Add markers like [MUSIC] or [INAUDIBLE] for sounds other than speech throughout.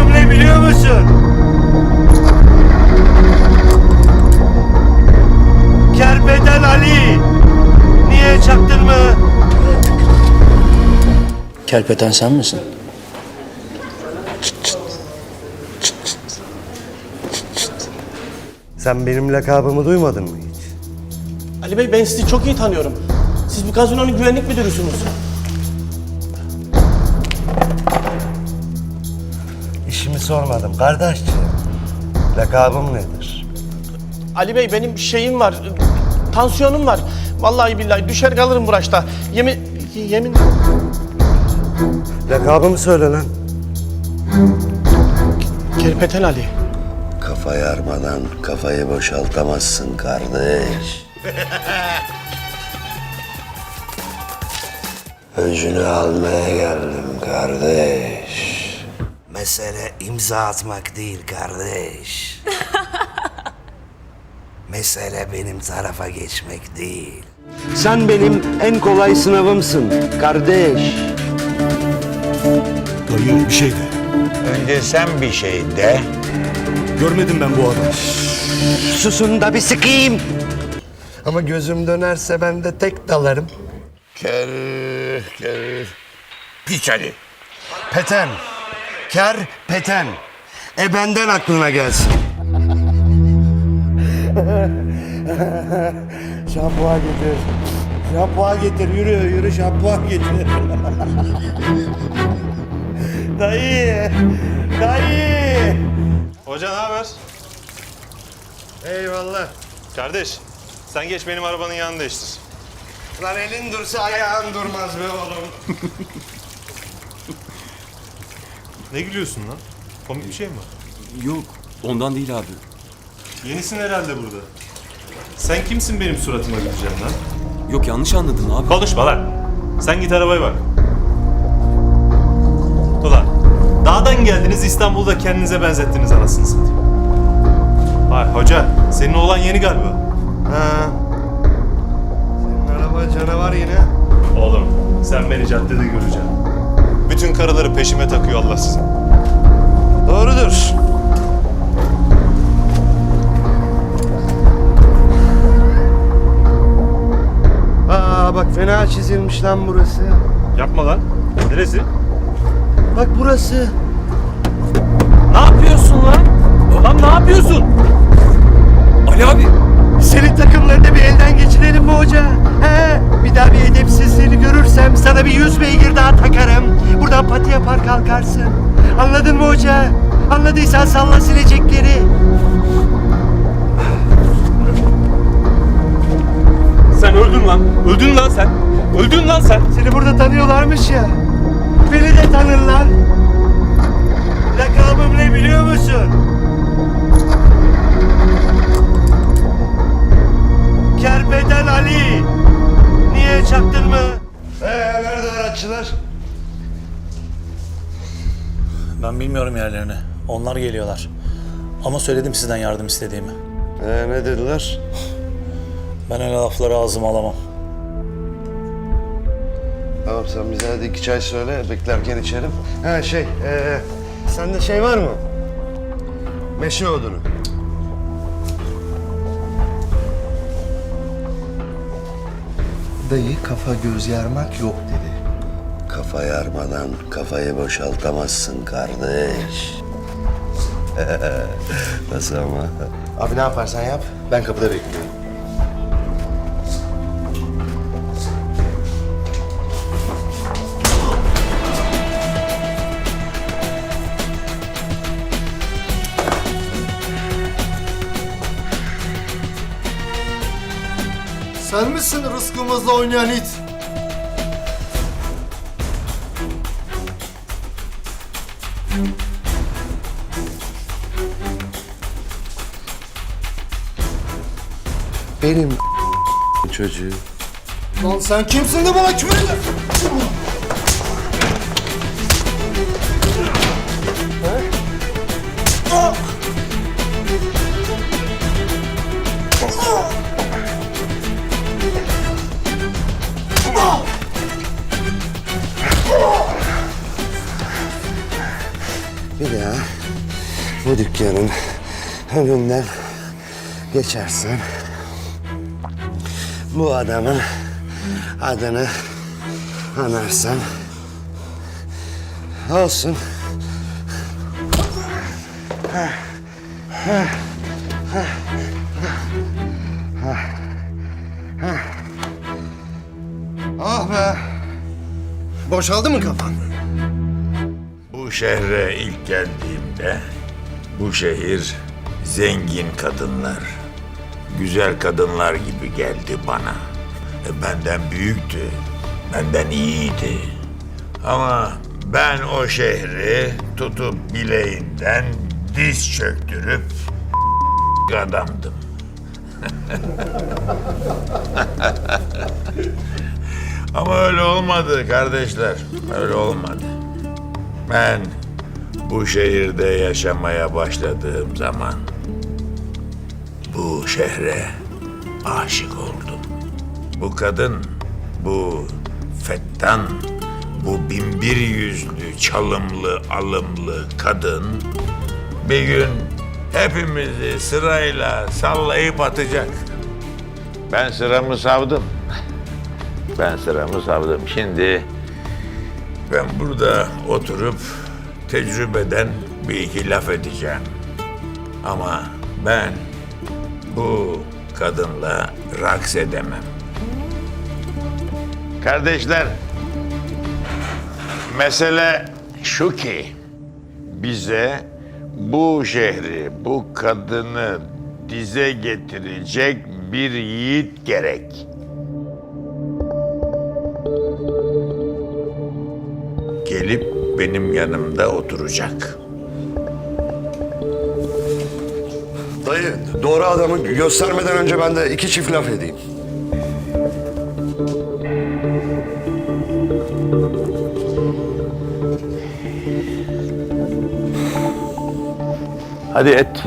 Lakabım ne biliyor musun? Kerpeten Ali. Niye çaktın mı? Kerpeten sen misin? Sen benim lakabımı duymadın mı hiç? Ali Bey ben sizi çok iyi tanıyorum. Siz bu gazinonun güvenlik müdürüsünüz. Sormadım kardeşciğim. Lakabım nedir? Ali Bey benim şeyim var. Tansiyonum var. Vallahi billahi düşer kalırım bu raşta. Yemin yemin Lakabımı söyle lan. Kerpeten Ali. Kafa yarmadan kafayı boşaltamazsın kardeş. [LAUGHS] Öcünü almaya geldim kardeş. Mesele imza atmak değil kardeş. [LAUGHS] Mesele benim tarafa geçmek değil. Sen benim en kolay sınavımsın kardeş. Dayı bir şey de. Önce sen bir şey de. Görmedim ben bu adamı. Susun da bir sıkayım. Ama gözüm dönerse ben de tek dalarım. Ker, ker. Piç Ali. Peten. Ker peten. E benden aklına gelsin. [LAUGHS] şampuan getir. Şampuan getir. Yürü yürü şampuan getir. [LAUGHS] dayı. Dayı. Hoca ne haber? Eyvallah. Kardeş, sen geç benim arabanın yanını değiştir. Lan elin dursa ayağın durmaz be oğlum. [LAUGHS] Ne gülüyorsun lan? Komik bir şey mi? Yok ondan değil abi. Yenisin herhalde burada. Sen kimsin benim suratıma güleceksin lan? Yok yanlış anladın abi. Konuşma lan. Sen git arabaya bak. Ulan, dağdan geldiniz İstanbul'da kendinize benzettiniz anasını satayım. Vay hoca, senin oğlan yeni galiba. Ha. Senin araba canavar yine. Oğlum, sen beni caddede göreceksin. Bütün karıları peşime takıyor Allah sizin. Doğrudur. Aa bak fena çizilmiş lan burası. Yapma lan. Neresi? Bak burası. Ne yapıyorsun lan? Lan ne yapıyorsun? Ali abi. Senin takımlarını bir elden geçirelim mi hoca? He? Bir daha bir edepsizliğini görürsem sana bir yüz beygir daha takarım. Buradan pati yapar kalkarsın. Anladın mı hoca? Anladıysan salla silecekleri. Sen öldün lan. Öldün lan sen. Öldün lan sen. Seni burada tanıyorlarmış ya. Beni de tanırlar. Lakabım ne biliyor musun? Kerpeten Ali. Niye çaktın mı? Ee, nerede araççılar? Ben bilmiyorum yerlerini. Onlar geliyorlar. Ama söyledim sizden yardım istediğimi. Ee, ne dediler? Ben öyle lafları ağzıma alamam. Tamam sen bize hadi iki çay söyle beklerken içerim. Ha şey, ee, sende şey var mı? Meşe odunu. Dayı kafa göz yarmak yok dedi. Kafa yarmadan kafayı boşaltamazsın kardeş. [LAUGHS] Nasıl ama? Abi ne yaparsan yap, ben kapıda bekliyorum. Rızkımızla oynayan it? Benim [LAUGHS] çocuğu. Lan sen kimsin de bana küfür ediyorsun? Dükkanın önünden geçersen bu adamın adını anarsan olsun. Ah be. Boşaldı mı kafan? Bu şehre ilk geldiğimde bu şehir zengin kadınlar, güzel kadınlar gibi geldi bana. E, benden büyüktü, benden iyiydi. Ama ben o şehri tutup bileğinden diz çöktürüp [LAUGHS] adamdım. [LAUGHS] Ama öyle olmadı kardeşler, öyle olmadı. Ben bu şehirde yaşamaya başladığım zaman bu şehre aşık oldum. Bu kadın, bu fettan, bu binbir yüzlü, çalımlı, alımlı kadın bir gün hepimizi sırayla sallayıp atacak. Ben sıramı savdım. Ben sıramı savdım. Şimdi ben burada oturup tecrübeden bir iki laf edeceğim. Ama ben bu kadınla raks edemem. Kardeşler, mesele şu ki bize bu şehri, bu kadını dize getirecek bir yiğit gerek. Benim yanımda oturacak. Dayı doğru adamı göstermeden önce ben de iki çift laf edeyim. Hadi et.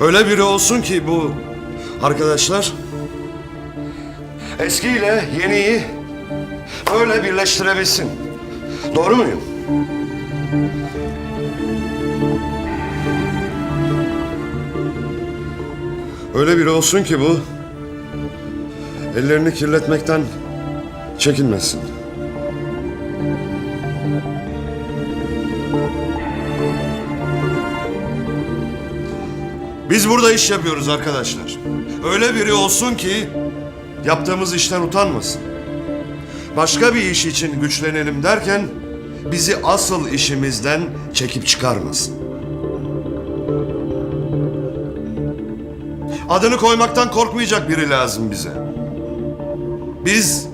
Öyle biri olsun ki bu arkadaşlar Eskiyle yeniyi öyle birleştirebilsin. Doğru muyum? öyle biri olsun ki bu ellerini kirletmekten çekinmesin. Biz burada iş yapıyoruz arkadaşlar. Öyle biri olsun ki yaptığımız işten utanmasın. Başka bir iş için güçlenelim derken bizi asıl işimizden çekip çıkarmasın. Adını koymaktan korkmayacak biri lazım bize. Biz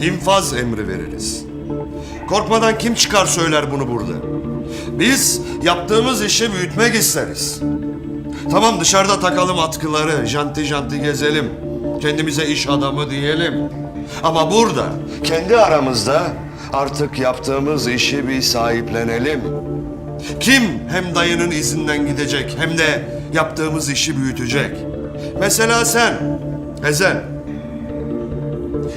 infaz emri veririz. Korkmadan kim çıkar söyler bunu burada. Biz yaptığımız işi büyütmek isteriz. Tamam dışarıda takalım atkıları, janti janti gezelim. Kendimize iş adamı diyelim. Ama burada kendi aramızda artık yaptığımız işi bir sahiplenelim. Kim hem dayının izinden gidecek hem de yaptığımız işi büyütecek. Mesela sen, Ezel.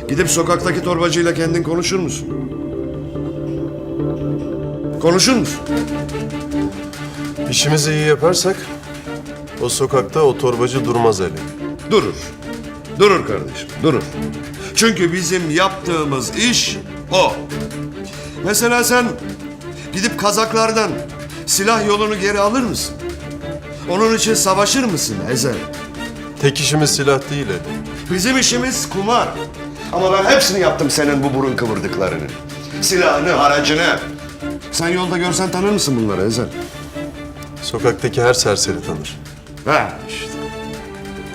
Gidip sokaktaki torbacıyla kendin konuşur musun? Konuşur musun? İşimizi iyi yaparsak o sokakta o torbacı durmaz Ali. Durur. Durur kardeşim, durur. Çünkü bizim yaptığımız iş o. Mesela sen gidip kazaklardan silah yolunu geri alır mısın? Onun için savaşır mısın Ezel? Tek işimiz silah değil Ali. Bizim işimiz kumar. Ama ben hepsini yaptım senin bu burun kıvırdıklarını. Silahını, aracını. Sen yolda görsen tanır mısın bunları Ezel? Sokaktaki her serseri tanır. Ha işte.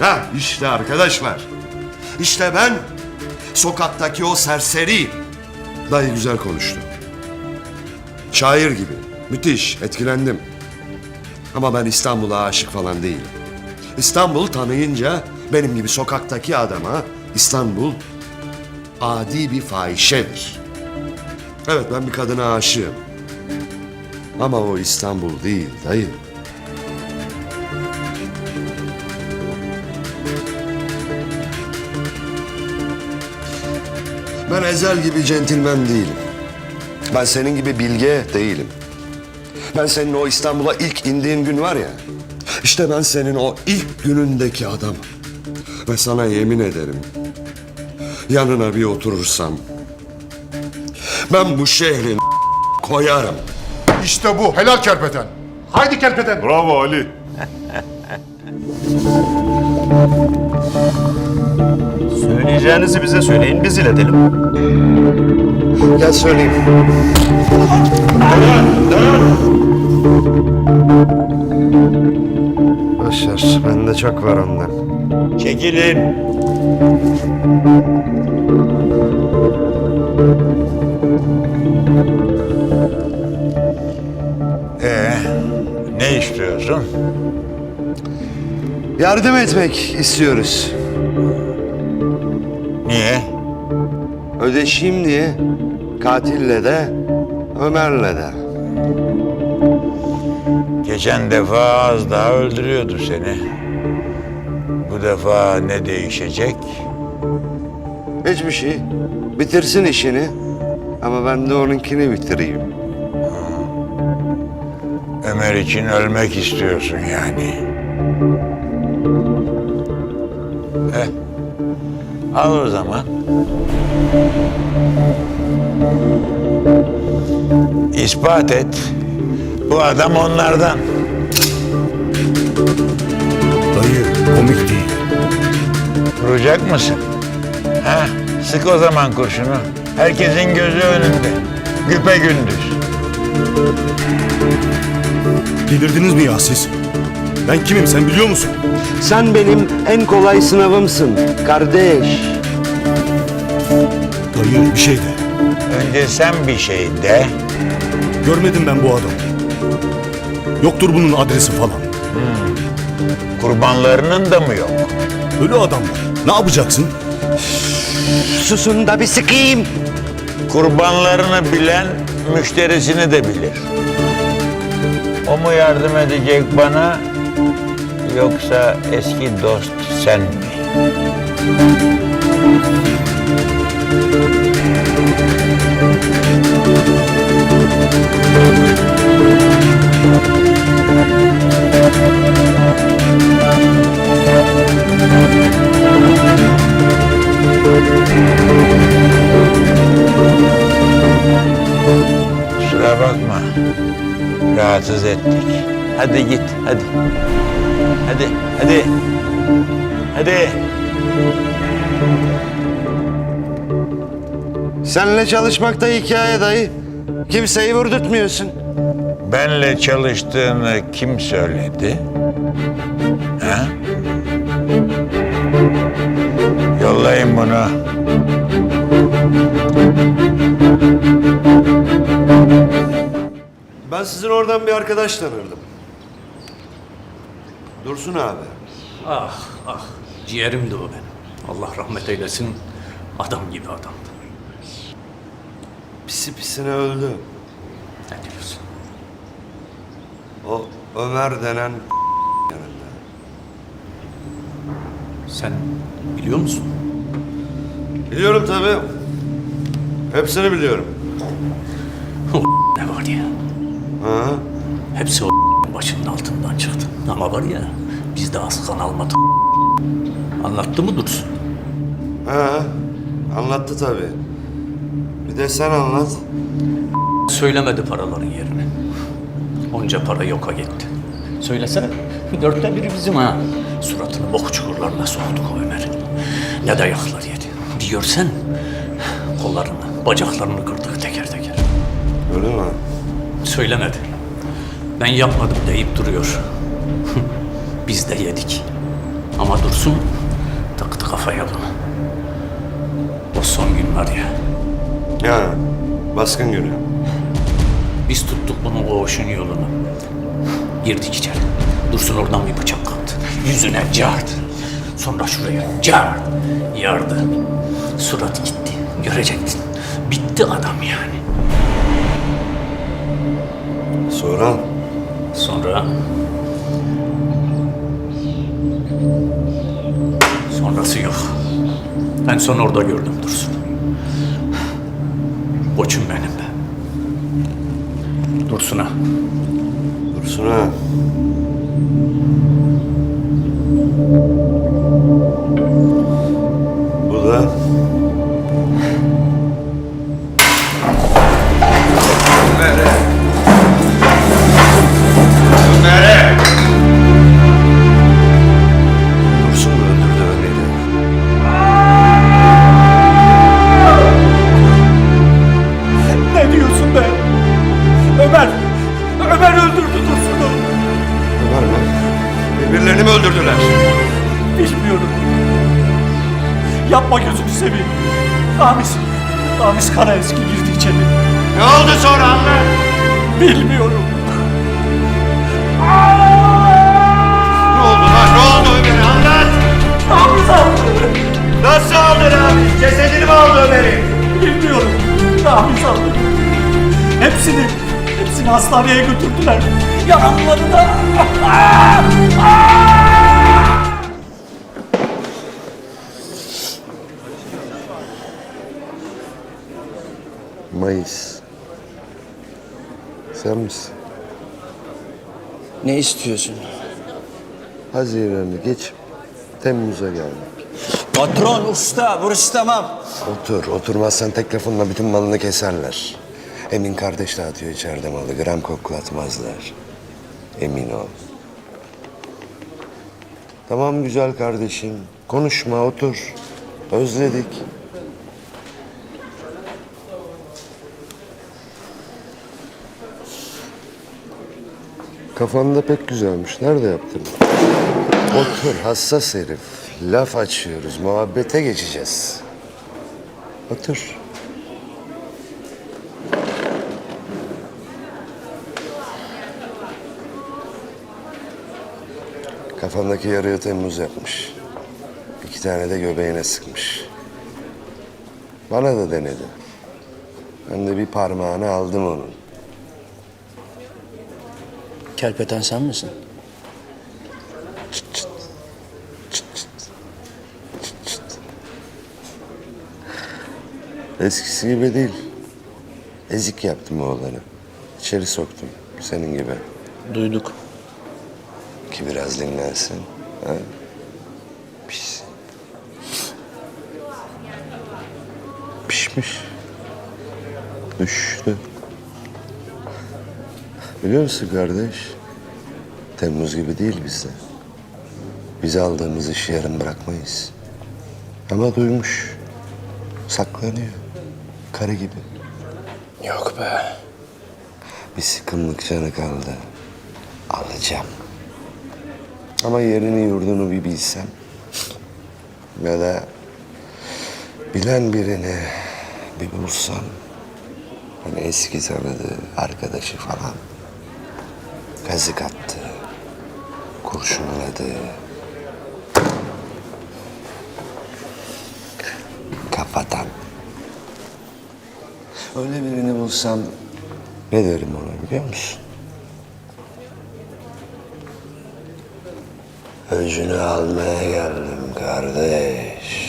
Ha işte arkadaşlar. İşte ben sokaktaki o serseri. Dayı güzel konuştu. Şair gibi. Müthiş. Etkilendim. Ama ben İstanbul'a aşık falan değilim. İstanbul tanıyınca benim gibi sokaktaki adama İstanbul adi bir fahişedir. Evet ben bir kadına aşığım. Ama o İstanbul değil dayı. Ben Ezel gibi centilmen değilim. Ben senin gibi bilge değilim. Ben senin o İstanbul'a ilk indiğin gün var ya... ...işte ben senin o ilk günündeki adamım. Ve sana yemin ederim... ...yanına bir oturursam... ...ben bu şehrin koyarım. İşte bu. Helal kerpeten. Haydi kerpeten. Bravo Ali. Söyleyeceğinizi bize söyleyin, biz iletelim. Gel söyleyeyim. Başar, bende çok var ondan. Çekilin. Ee, ne istiyorsun? Yardım etmek istiyoruz. Niye? Ödeşeyim diye katille de Ömer'le de. Geçen defa az daha öldürüyordu seni. Bu defa ne değişecek? Hiçbir şey. Bitirsin işini. Ama ben de onunkini bitireyim. Ömer için ölmek istiyorsun yani. Eh, al o zaman. İspat et. Bu adam onlardan. Dayı komik değil. Vuracak mısın? Ha, sık o zaman kurşunu. Herkesin gözü önünde. Güpe gündüz. Delirdiniz mi ya siz? Ben kimim sen biliyor musun? Sen benim en kolay sınavımsın kardeş. Dayı bir şey de. Önce sen bir şey de. Görmedim ben bu adamı. Yoktur bunun adresi falan. Kurbanlarının da mı yok? Ölü adamlar. Ne yapacaksın? Susun da bir sıkayım. Kurbanlarını bilen müşterisini de bilir. O mu yardım edecek bana yoksa eski dost sen mi? Kusura bakma. Rahatsız ettik. Hadi git, hadi. Hadi, hadi. Hadi. Seninle çalışmakta hikaye dayı. Kimseyi vurdurtmuyorsun. Benle çalıştığını kim söyledi? Ha? Yollayın bunu. Ben sizin oradan bir arkadaş tanırdım. Dursun abi. Ah ah ciğerimdi o benim. Allah rahmet eylesin. Adam gibi adamdı. Pisi pisine öldü. Ne diyorsun? O Ömer denen [LAUGHS] yanında. Sen biliyor musun? Biliyorum tabii. Hepsini biliyorum. [LAUGHS] ne var ya? Ha? Hepsi o başının altından çıktı. Ama var ya bizde az kan almadı. Anlattı mı Dursun? Ha? Anlattı tabii. Bir de sen anlat. Söylemedi paraların yerini. Onca para yoka gitti. Söylesene. Dörtte biri bizim ha. Suratını bok çukurlarına soktuk o Ömer'in. Ne dayaklar yedi. Bir görsen kollarını, bacaklarını kırdık teker teker. Öyle mi? Söylemedi. Ben yapmadım deyip duruyor. [LAUGHS] Biz de yedik. Ama Dursun taktı kafaya bunu. O son gün var ya, Ya baskın günü. biz tuttuk bunun koğuşun yolunu. Girdik içeri. Dursun oradan bir bıçak kaptı. Yüzüne cart. Sonra şuraya cart. Yardı. Surat gitti. Görecektin. Bitti adam yani. Sonra? Sonra... Sonrası yok. Ben son orada gördüm Dursun. Koçum benim. Dursun'a. Dursun ha. Bu da Dursun Yapma gözünü seveyim. Ramiz, Ramiz Karaeski girdi içeri. Ne oldu sonra anne? Bilmiyorum. Ne oldu lan? Ne oldu Ömer'i anlat! Ramiz aldı. Nasıl aldın abi? Cesedini mi aldı Ömer'i? Bilmiyorum. Ramiz aldı. Hepsini, hepsini hastaneye götürdüler. Yaralıları da. [LAUGHS] Mayıs. Sen misin? Ne istiyorsun? Haziran'ı geç. Temmuz'a geldik. Patron, usta, burası tamam. Otur. Oturmazsan telefonla bütün malını keserler. Emin kardeş dağıtıyor içeride malı. Gram koklatmazlar. Emin ol. Tamam güzel kardeşim. Konuşma otur. Özledik. Kafanda pek güzelmiş. Nerede yaptın? Otur hassas herif. Laf açıyoruz. Muhabbete geçeceğiz. Otur. Kafandaki yarığı Temmuz yapmış. İki tane de göbeğine sıkmış. Bana da denedi. Ben de bir parmağını aldım onun. Kelpeten sen misin? Eskisi gibi değil. Ezik yaptım oğlanı. İçeri soktum. Senin gibi. Duyduk. Ki biraz dinlensin. Ha? Pis. Pişmiş. Düştü. Biliyor musun kardeş? Temmuz gibi değil bizde. Biz aldığımız işi yarım bırakmayız. Ama duymuş. Saklanıyor. Karı gibi. Yok be. Bir sıkımlık canı kaldı. Alacağım. Ama yerini yurdunu bir bilsem. Ya da bilen birini bir bulsam. Hani eski tanıdığı arkadaşı falan. Kazık attı. Kurşunladı. Kafadan. Öyle birini bulsam ne derim ona biliyor musun? Öcünü almaya geldim kardeş.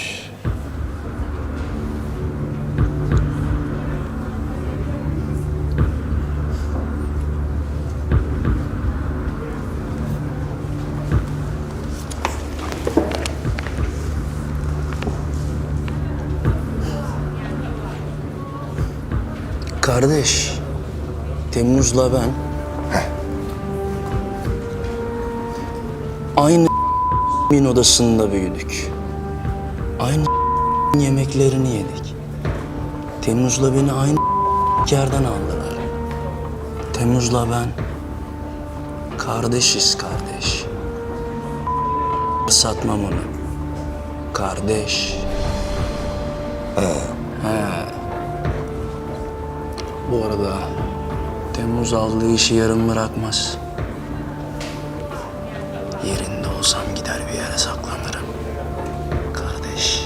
Kardeş, Temmuz'la ben aynı min odasında büyüdük. Aynı yemeklerini yedik. Temmuz'la beni aynı yerden aldılar. Temmuz'la ben kardeşiz kardeş. Satmam onu. Kardeş. Bu arada Temmuz aldığı işi yarım bırakmaz. Yerinde olsam gider bir yere saklanırım. Kardeş.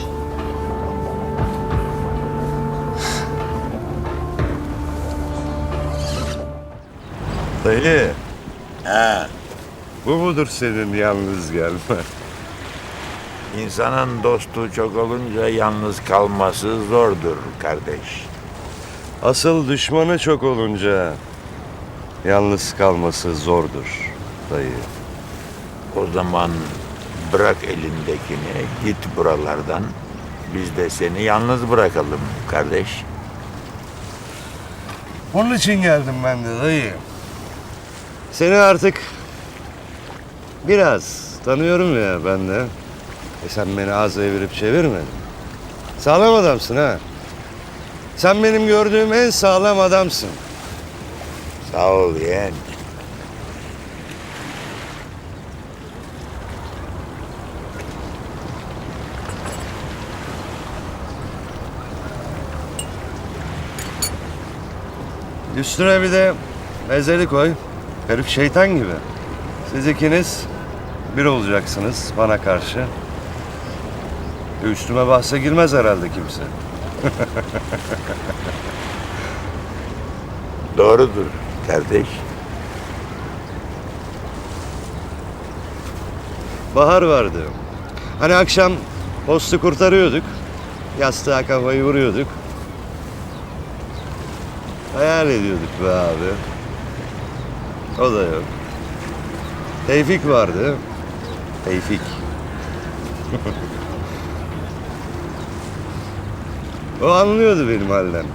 Dayı. He. Bu mudur senin yalnız gelme? İnsanın dostu çok olunca yalnız kalması zordur kardeş. Asıl düşmanı çok olunca yalnız kalması zordur dayı. O zaman bırak elindekini, git buralardan. Biz de seni yalnız bırakalım kardeş. Onun için geldim ben de dayı. Seni artık biraz tanıyorum ya ben de. E sen beni az evirip çevirmedin. Sağlam adamsın ha. Sen benim gördüğüm en sağlam adamsın. Sağ ol yeğen. Üstüne bir de mezeli koy. Herif şeytan gibi. Siz ikiniz bir olacaksınız bana karşı. Üstüme bahse girmez herhalde kimse. [LAUGHS] Doğrudur kardeş. Bahar vardı. Hani akşam postu kurtarıyorduk. Yastığa kafayı vuruyorduk. Hayal ediyorduk be abi. O da yok. Tevfik vardı. Tevfik. [LAUGHS] o anlıyordu benim halden.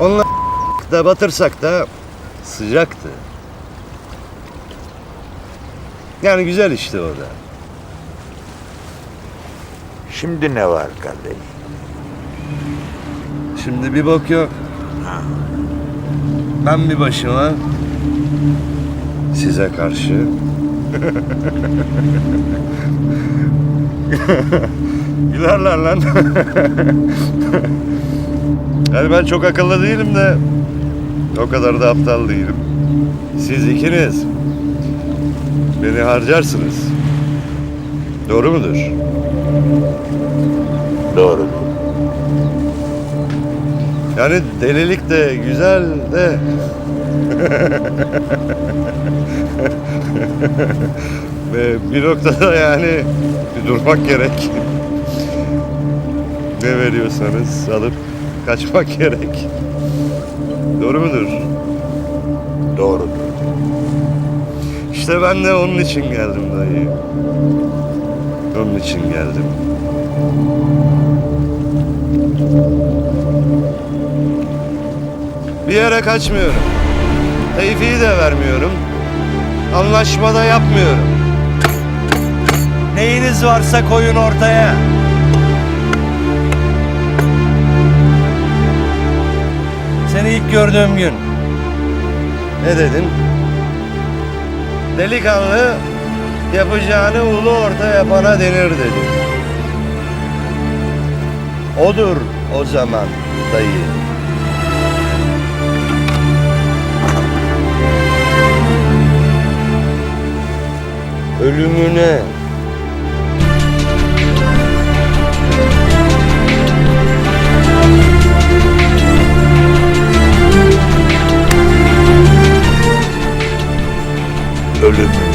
Onunla da batırsak da sıcaktı. Yani güzel işte o da. Şimdi ne var kardeş? Şimdi bir bok yok. Ben bir başıma size karşı [LAUGHS] Gülerler lan. yani ben çok akıllı değilim de o kadar da aptal değilim. Siz ikiniz beni harcarsınız. Doğru mudur? Doğrudur. Yani delilik de güzel de Ve bir noktada yani durmak gerek. Ne veriyorsanız alıp kaçmak [LAUGHS] gerek. Doğru mudur? Doğrudur. İşte ben de onun için geldim dayı. Onun için geldim. Bir yere kaçmıyorum. Teyfiyi de vermiyorum. Anlaşmada yapmıyorum. Neyiniz varsa koyun ortaya. Seni ilk gördüğüm gün. Ne dedin? Delikanlı yapacağını ulu orta yapana denir dedi. Odur o zaman dayı. Ölümüne ölümü.